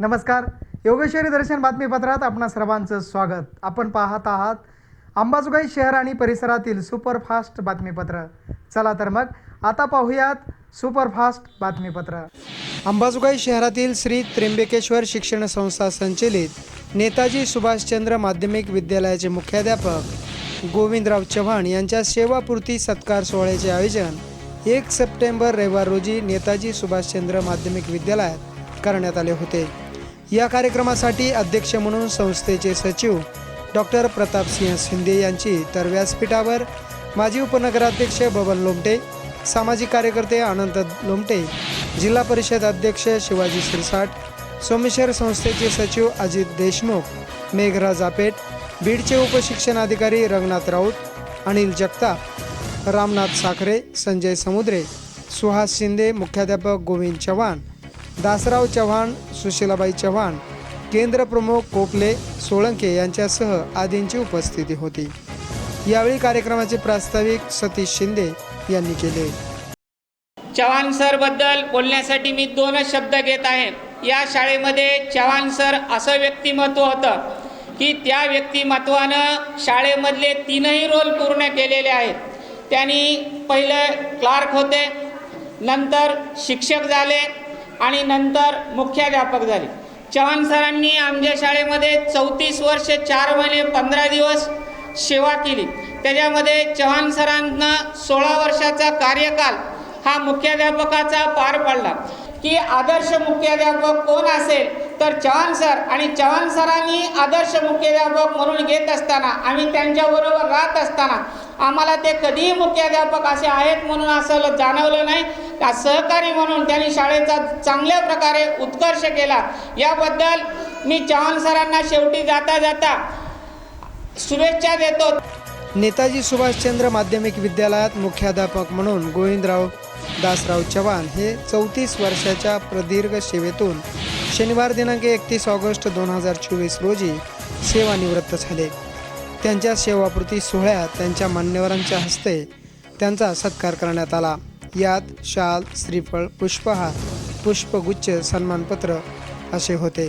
नमस्कार. योगेश्वरी दर्शन बातमीपत्रात आपणा सर्वांचं स्वागत. आपण पाहत आहात अंबाजोगाई शहर आणि परिसरातील सुपरफास्ट बातमीपत्र. चला तर मग आता पाहूयात सुपरफास्ट बातमीपत्र. अंबाजोगाई शहरातील श्री त्र्यंबकेश्वर शिक्षण संस्था संचलित नेताजी सुभाषचंद्र माध्यमिक विद्यालयाचे मुख्याध्यापक गोविंदराव चव्हाण यांच्या सेवापूर्ती सत्कार सोहळ्याचे आयोजन एक सप्टेंबर रविवार रोजी नेताजी सुभाषचंद्र माध्यमिक विद्यालयात करण्यात आले होते. या कार्यक्रमासाठी अध्यक्ष म्हणून संस्थेचे सचिव डॉक्टर प्रतापसिंह शिंदे यांची तर व्यासपीठावर माजी उपनगराध्यक्ष बबन लोमटे सामाजिक कार्यकर्ते अनंत लोमटे जिल्हा परिषद अध्यक्ष शिवाजी शिरसाट सोमेश्वर संस्थेचे सचिव अजित देशमुख मेघराज आपेट बीडचे उपशिक्षणाधिकारी रंगनाथ राऊत अनिल जगताप रामनाथ साखरे संजय समुद्रे सुहास शिंदे मुख्याध्यापक गोविंद चव्हाण दासराव चव्हाण सुशीलाबाई चव्हाण केंद्र प्रमुख सोळंके यांच्यासह आदींची उपस्थिती होती. यावेळी कार्यक्रमाचे प्रास्ताविक सतीश शिंदे यांनी केले. चव्हाण सरबद्दल बोलण्यासाठी मी दोनच शब्द घेत आहे. या शाळेमध्ये चव्हाण सर असं व्यक्तिमत्व होतं की त्या व्यक्तिमत्वानं शाळेमधले तीनही रोल पूर्ण केलेले आहेत. त्यांनी पहिलं क्लार्क होते नंतर शिक्षक झाले आणि नंतर मुख्याध्यापक झाले. चव्हाण सरांनी आमच्या शाळेमध्ये चौतीस वर्ष चार महिने पंधरा दिवस सेवा केली. त्याच्यामध्ये चव्हाण सरांना सोळा वर्षाचा कार्यकाल हा मुख्याध्यापकाचा पार पडला. की आदर्श मुख्याध्यापक कोण असेल? तर चव्हाण सर आणि चव्हाण सरांनी आदर्श मुख्याध्यापक म्हणून घेत असताना आम्ही त्यांच्याबरोबर राहत असताना आम्हाला ते कधीही मुख्याध्यापक असे आहेत म्हणून असं जाणवलं नाही. का सहकारी म्हणून त्यांनी शाळेचा चांगल्या प्रकारे उत्कर्ष केला. याबद्दल मी चव्हाण सरांना शेवटी जाता जाता शुभेच्छा देतो. नेताजी सुभाषचंद्र माध्यमिक विद्यालयात मुख्याध्यापक म्हणून गोविंदराव दासराव चव्हाण हे चौतीस वर्षाच्या प्रदीर्घ सेवेतून शनिवार दिनांक एकतीस ऑगस्ट दोन हजार चोवीस रोजी सेवानिवृत्त झाले. त्यांच्या सेवापूर्ती सोहळ्यात त्यांच्या मान्यवरांच्या हस्ते त्यांचा सत्कार करण्यात आला. यात शाल श्रीफळ पुष्पहार पुष्पगुच्छ सन्मानपत्र असे होते.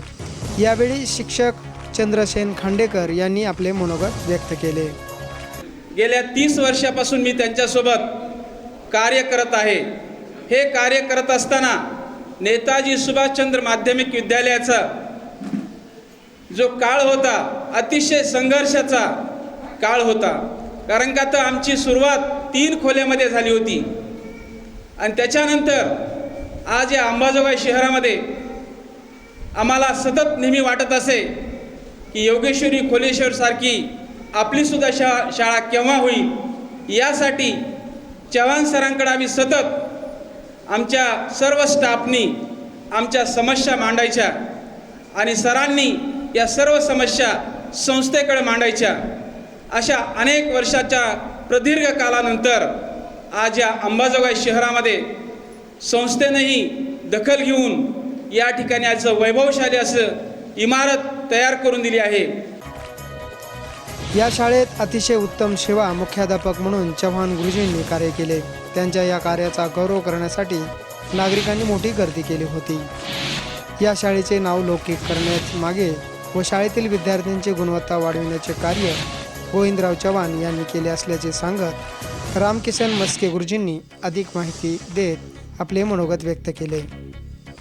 यावेळी शिक्षक चंद्रसेन खांडेकर यांनी आपले मनोगत व्यक्त केले. गेल्या तीस वर्षापासून मी त्यांच्यासोबत कार्य करत आहे. हे कार्य करत असताना नेताजी सुभाषचंद्र माध्यमिक विद्यालयाचा जो काळ होता अतिशय संघर्षाचा काळ होता. कारण का तर आमची सुरुवात तीन खोल्यामध्ये झाली होती. आणि त्याच्यानंतर आज या अंबाजोगाई शहरामध्ये आम्हाला सतत नेहमी वाटत असे की योगेश्वरी खोलेश्वर सारखी आपलीसुद्धा शा शाळा केव्हा होईल? यासाठी चव्हाण सरांकडे आम्ही सतत आमच्या सर्व स्टाफनी आमच्या समस्या मांडायच्या आणि सरांनी या सर्व समस्या संस्थेकडे मांडायच्या. अशा अनेक वर्षाच्या प्रदीर्घ कालानंतर आज या अंबाजोगाई शहरामध्ये संस्थेनंही दखल घेऊन या ठिकाणी आज वैभवशाली असं इमारत तयार करून दिली आहे. या शाळेत अतिशय उत्तम सेवा मुख्याध्यापक म्हणून चव्हाण गुरुजींनी कार्य केले. त्यांच्या या कार्याचा गौरव करण्यासाठी नागरिकांनी मोठी गर्दी केली होती. या शाळेचे नाव लौकिक करण्यात मागे व शाळेतील विद्यार्थ्यांची गुणवत्ता वाढविण्याचे कार्य गोविंदराव चव्हाण यांनी केले असल्याचे सांगत रामकिसन मस्के गुरुजींनी अधिक माहिती देत आपले मनोगत व्यक्त केले.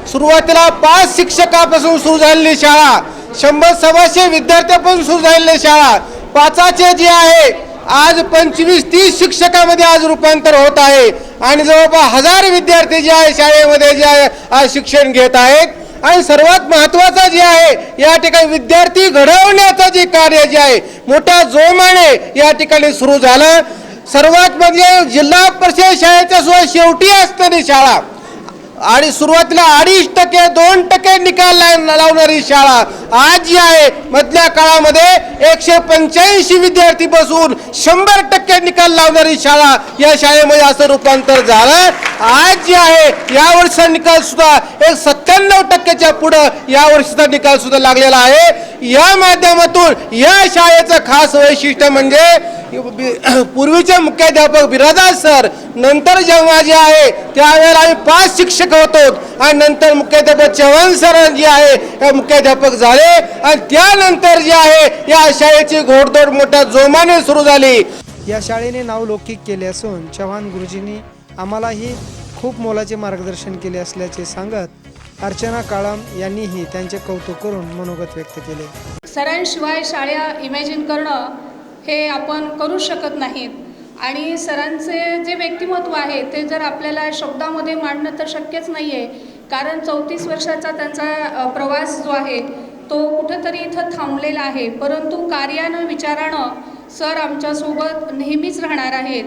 सुरुवातीला पाच शिक्षकापासून सुरू झालेली शाळा शंभर सव्वाशे विद्यार्थ्यापासून सुरू झालेली शाळा पाचाचे जे आहे आज पंचवीस तीस शिक्षकामध्ये आज रूपांतर होत आहे. आणि जवळपास हजार विद्यार्थी जे आहे शाळेमध्ये जे आहे आज शिक्षण घेत आहेत. आणि सर्वात महत्वाचं जे आहे या ठिकाणी विद्यार्थी घडवण्याचं जे कार्य जे आहे मोठ्या जोमाने या ठिकाणी सुरू झालं. सर्वात म्हणजे जिल्हा परिषद शाळेच्या सुद्धा शेवटी असणारी शाळा. आणि सुरुवातीला अडीच टक्के दोन टक्के निकाल लावणारी शाळा आज जी आहे. मधल्या काळामध्ये एकशे पंच्याऐंशी विद्यार्थी बसून शंभर टक्के निकाल लावणारी शाळा या शाळेमध्ये असं रूपांतर झालं. आज जी आहे या वर्षीचा निकाल सुद्धा एक सत्त्याण्णव टक्क्याच्या पुढं या वर्षीचा निकाल सुद्धा लागलेला आहे. या माध्यमातून या शाळेचं खास वैशिष्ट्य म्हणजे पूर्वीचे मुख्याध्यापक बिराजा सर नंतर जेव्हा जे आहे त्यावेळेला आम्ही पाच शिक्षक होतो. आणि नंतर मुख्याध्यापक चव्हाण सर जे आहे हे मुख्याध्यापक झाले. आणि त्यानंतर जे आहे या शाळेची घोडदौड मोठ्या जोमाने सुरू झाली. या शाळेने नावलौकिक केले असून चव्हाण गुरुजींनी आम्हालाही खूप मोलाचे मार्गदर्शन केले असल्याचे सांगत अर्चना काळम यांनीही त्यांचे कौतुक करून मनोगत व्यक्त केले. सरांशिवाय शाळा इमॅजिन करणं हे आपण करू शकत नाहीत. आणि सरांचे जे व्यक्तिमत्व आहे ते जर आपल्याला शब्दामध्ये मांडणं तर शक्यच नाही आहे कारण चौतीस वर्षाचा त्यांचा प्रवास जो आहे तो कुठंतरी इथं थांबलेला आहे. परंतु कार्यानं विचारानं सर आमच्यासोबत नेहमीच राहणार आहेत.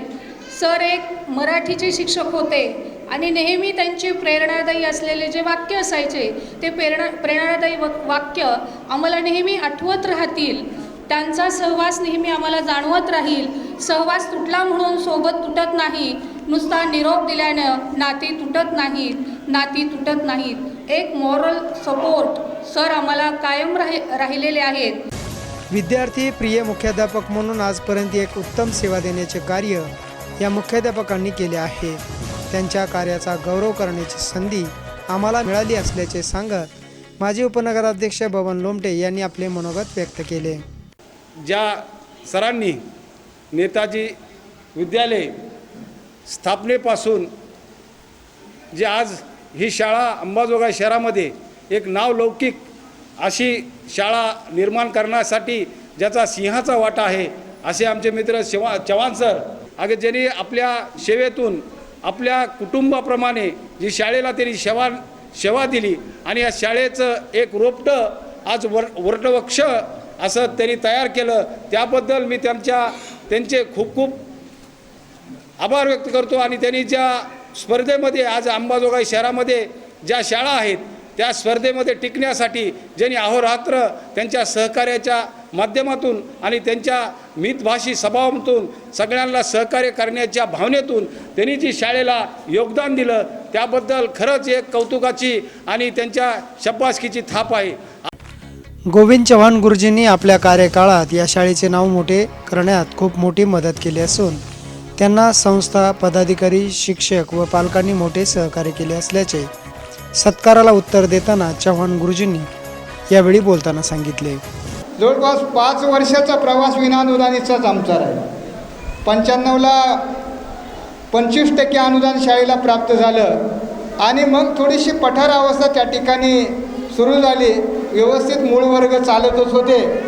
सर एक मराठीचे शिक्षक होते. आणि नेहमी त्यांचे प्रेरणादायी असलेले जे वाक्य असायचे ते प्रेरणा प्रेरणादायी वाक्य आम्हाला नेहमी आठवत राहतील. त्यांचा सहवास नेहमी आम्हाला जाणवत राहील. सहवास तुटला म्हणून सोबत तुटत नाही. नुसता निरोप दिल्यानं नाती तुटत नाहीत नाती तुटत नाहीत. एक मॉरल सपोर्ट सर आम्हाला कायम राहि राहिलेले आहेत. विद्यार्थी प्रिय मुख्याध्यापक म्हणून आजपर्यंत एक उत्तम सेवा देण्याचे कार्य या मुख्याध्यापकांनी केले आहे. त्यांच्या कार्याचा गौरव करण्याची संधी आम्हाला मिळाली असल्याचे सांगत माजी उपनगराध्यक्ष बबन लोमटे यांनी आपले मनोगत व्यक्त केले. ज्या सरांनी नेताजी विद्यालय स्थापनेपासून जे आज ही शाळा अंबाजोगाई शहरामध्ये एक नावलौकिक अशी शाळा निर्माण करण्यासाठी ज्याचा सिंहाचा वाटा आहे असे आमचे मित्र शिवा चव्हाण सर. अगे ज्यांनी आपल्या सेवेतून आपल्या कुटुंबाप्रमाणे जी शाळेला त्यांनी सेवा सेवा दिली आणि या शाळेचं एक रोपटं आज वर वर्टवक्ष असं त्यांनी तयार केलं त्याबद्दल मी त्यांच्या त्यांचे खूप खूप आभार व्यक्त करतो. आणि त्यांनी ज्या स्पर्धेमध्ये आज अंबाजोगाई शहरामध्ये ज्या शाळा आहेत त्या स्पर्धेमध्ये टिकण्यासाठी ज्यांनी अहोरात्र त्यांच्या सहकार्याच्या माध्यमातून आणि त्यांच्या मितभाषी स्वभावातून सगळ्यांना सहकार्य करण्याच्या भावनेतून त्यांनी जी शाळेला योगदान दिलं त्याबद्दल खरंच एक कौतुकाची आणि त्यांच्या शब्बासकीची थाप आहे. गोविंद चव्हाण गुरुजींनी आपल्या कार्यकाळात या शाळेचे नाव मोठे करण्यात खूप मोठी मदत केली असून त्यांना संस्था पदाधिकारी शिक्षक व पालकांनी मोठे सहकार्य केले असल्याचे सत्काराला उत्तर देताना चव्हाण गुरुजींनी यावेळी बोलताना सांगितले. जवळपास पाच वर्षाचा प्रवास विनाअनुदानीचाच आमचा राहिला. पंच्याण्णवला पंचवीस टक्के अनुदान शाळेला प्राप्त झालं. आणि मग थोडीशी पठार अवस्था त्या ठिकाणी सुरू झाली. व्यवस्थित मूळ वर्ग चालतच होते.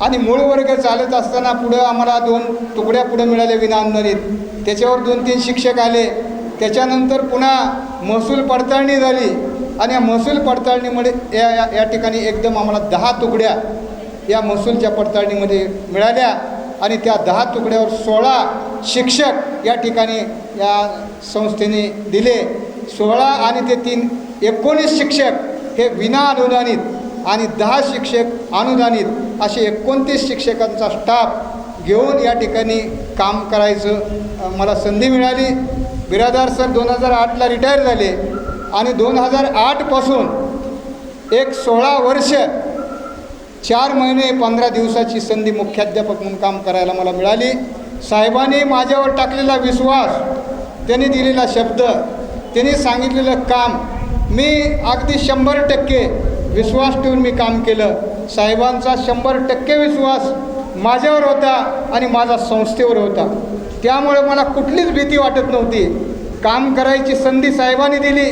आणि मूळ वर्ग चालत असताना पुढं आम्हाला दोन तुकड्या पुढं मिळाल्या विनाअनुदानित त्याच्यावर दोन तीन शिक्षक आले. त्याच्यानंतर पुन्हा महसूल पडताळणी झाली. आणि या महसूल पडताळणीमध्ये या या- या ठिकाणी एकदम आम्हाला दहा तुकड्या या महसूलच्या पडताळणीमध्ये मिळाल्या आणि त्या दहा तुकड्यावर सोळा शिक्षक या ठिकाणी या संस्थेने दिले. सोळा आणि ते तीन एकोणीस शिक्षक हे विना अनुदानित आणि दहा शिक्षक अनुदानित असे एकोणतीस शिक्षकांचा स्टाफ घेऊन या ठिकाणी काम करायचं मला संधी मिळाली. बिरादार सर दोन हजार आठला रिटायर झाले आणि दोन हजार आठपासून एक सोळा वर्ष चार महिने पंधरा दिवसाची संधी मुख्याध्यापक म्हणून काम करायला मला मिळाली. साहेबांनी माझ्यावर टाकलेला विश्वास त्यांनी दिलेला शब्द त्यांनी सांगितलेलं काम मी अगदी शंभर टक्के विश्वास ठेवून मी काम केलं. साहेबांचा शंभर टक्के विश्वास माझ्यावर होता आणि माझा संस्थेवर होता. त्यामुळे मला कुठलीच भीती वाटत नव्हती. काम करायची संधी साहेबांनी दिली.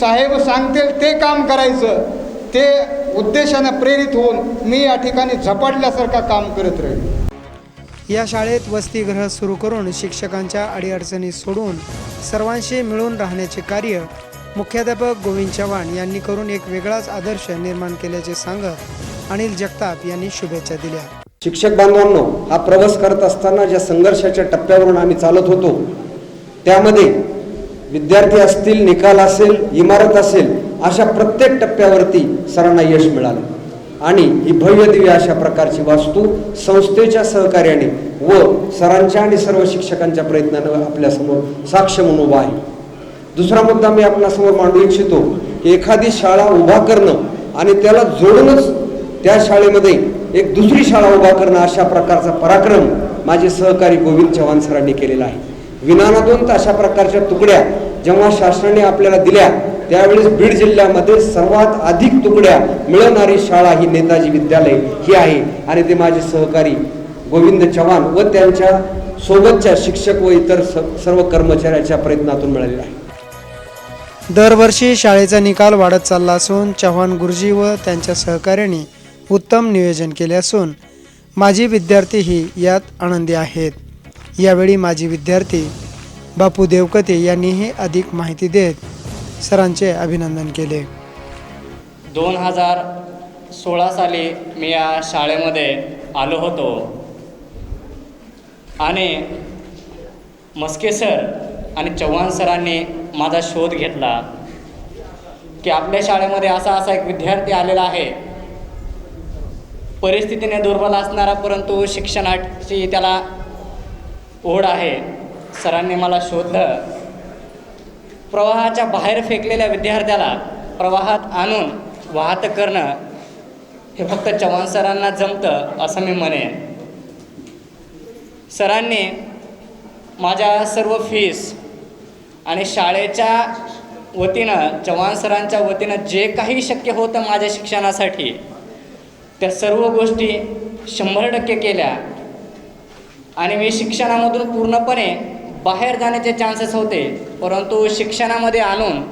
साहेब सांगतील ते काम करायचं. ते उद्देशानं प्रेरित होऊन मी या ठिकाणी झपाटल्यासारखा काम करत राहील. या शाळेत वसतिगृह सुरू करून शिक्षकांच्या अडीअडचणी सोडून सर्वांशी मिळून राहण्याचे कार्य मुख्याध्यापक गोविंद चव्हाण यांनी करून एक वेगळाच आदर्श निर्माण केल्याचे सांगत अनिल जगताप यांनी शुभेच्छा दिल्या. शिक्षक बांधवांनो हा प्रवास करत असताना ज्या संघर्षाच्या टप्प्यावरून आम्ही चालत होतो त्यामध्ये विद्यार्थी असतील निकाल असेल इमारत असेल अशा प्रत्येक टप्प्यावरती सरांना यश मिळालं. आणि ही भव्य दिव्य अशा प्रकारची वास्तू संस्थेच्या सहकार्याने व सरांच्या आणि सर्व शिक्षकांच्या प्रयत्नानं आपल्यासमोर साक्ष म्हणून उभा आहे. दुसरा मुद्दा मी आपणासमोर मांडू इच्छितो की एखादी शाळा उभा करणं आणि त्याला जोडूनच त्या शाळेमध्ये एक दुसरी शाळा उभा करणं अशा प्रकारचा पराक्रम माझे सहकारी गोविंद चव्हाण सरांनी केलेला आहे. विनानातून अशा प्रकारच्या तुकड्या जेव्हा शासनाने आपल्याला दिल्या त्यावेळेस बीड जिल्ह्यामध्ये सर्वात अधिक तुकड्या मिळवणारी शाळा ही नेताजी विद्यालय ही आहे. आणि ते माझे सहकारी गोविंद चव्हाण व त्यांच्या सोबतच्या शिक्षक व इतर सर्व कर्मचाऱ्याच्या प्रयत्नातून मिळालेला आहे. दरवर्षी शाळेचा निकाल वाढत चालला असून चव्हाण गुरुजी व त्यांच्या सहकार्याने उत्तम नियोजन केले असून माजी विद्यार्थीही यात आनंदी आहेत. यावेळी माजी विद्यार्थी बापू देवकते यांनीही अधिक माहिती देत सरांचे अभिनंदन केले. दोन हजार सोळा साली मी या शाळेमध्ये आलो होतो. आणि मस्के सर आणि चव्हाण सरांनी माझा शोध घेतला. की आपल्या शाळेमध्ये असा असा एक विद्यार्थी आलेला आहे. परिस्थितीने दुर्बल असणारा परंतु शिक्षणाची त्याला ओढ आहे. सरांनी मला शोधलं. प्रवाहाच्या बाहेर फेकलेल्या विद्यार्थ्याला प्रवाहात आणून वाहत करणं हे फक्त चव्हाण सरांना जमतं असं मी म्हणेन. सरांनी माझ्या सर्व फीस आणि शाळेच्या वतीनं चव्हाण सरांच्या वतीनं जे काही शक्य होतं माझ्या शिक्षणासाठी त्या सर्व गोष्टी शंभर टक्के केल्या. आणि मी शिक्षणामधून पूर्णपणे बाहेर जाण्याचे चान्सेस होते. परंतु शिक्षणामध्ये आणून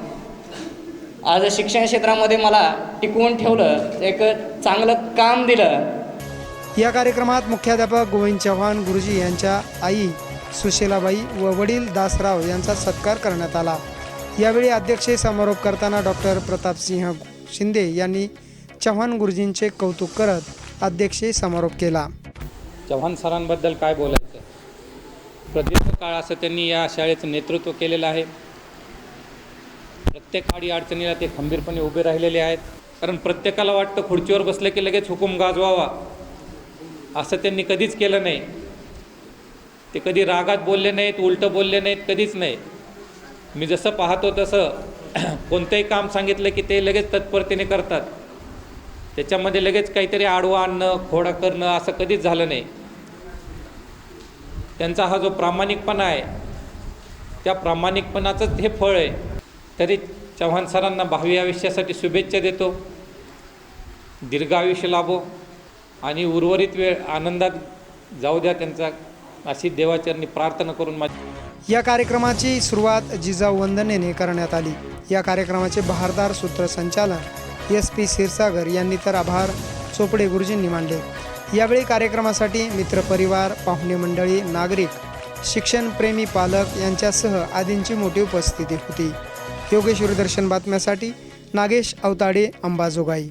आज शिक्षण क्षेत्रामध्ये मला टिकवून ठेवलं एक चांगलं काम दिलं. या कार्यक्रमात मुख्याध्यापक गोविंद चव्हाण गुरुजी यांच्या आई सुशीलाबाई व वडील दासराव यांचा सत्कार करण्यात आला. यावेळी अध्यक्षीय समारोप करताना डॉक्टर प्रतापसिंह शिंदे यांनी चव्हाण गुरुजींचे कौतुक करत अध्यक्षीय समारोप केला. चव्हाण सरांबद्दल काय बोलायचं? प्रदीर्घ काळ असं त्यांनी या शाळेचं नेतृत्व केलेलं आहे. प्रत्येक आडी अडचणीला ते खंबीरपणे उभे राहिलेले आहेत. कारण प्रत्येकाला वाटतं खुर्चीवर बसलं की लगेच हुकूम गाजवावा. असं त्यांनी कधीच केलं नाही. ते कधी रागात बोलले नाहीत उलटं बोलले नाहीत कधीच नाही. मी जसं पाहतो तसं कोणतंही काम सांगितलं की ते लगेच तत्परतेने करतात. त्याच्यामध्ये लगेच काहीतरी आडवा आणणं खोडा करणं असं कधीच झालं नाही. त्यांचा हा जो प्रामाणिकपणा आहे त्या प्रामाणिकपणाचंच हे फळ आहे. तरी चव्हाण सरांना भावी आयुष्यासाठी शुभेच्छा देतो. दीर्घ आयुष्य लाभो आणि उर्वरित वेळ आनंदात जाऊ द्या त्यांचा अशी देवाचरणी प्रार्थना करून माझी. या कार्यक्रमाची सुरुवात जिजाऊ वंदनेने करण्यात आली. या कार्यक्रमाचे बहारदार सूत्रसंचालन एस पी क्षीरसागर यांनी तर आभार चोपडे गुरुजींनी मांडले यावेळी कार्यक्रमासाठी मित्रपरिवार पाहुणे मंडळी नागरिक शिक्षणप्रेमी पालक यांच्यासह आदींची मोठी उपस्थिती होती. योगेश्वर दर्शन बातम्यासाठी नागेश अवताडे अंबाजोगाई.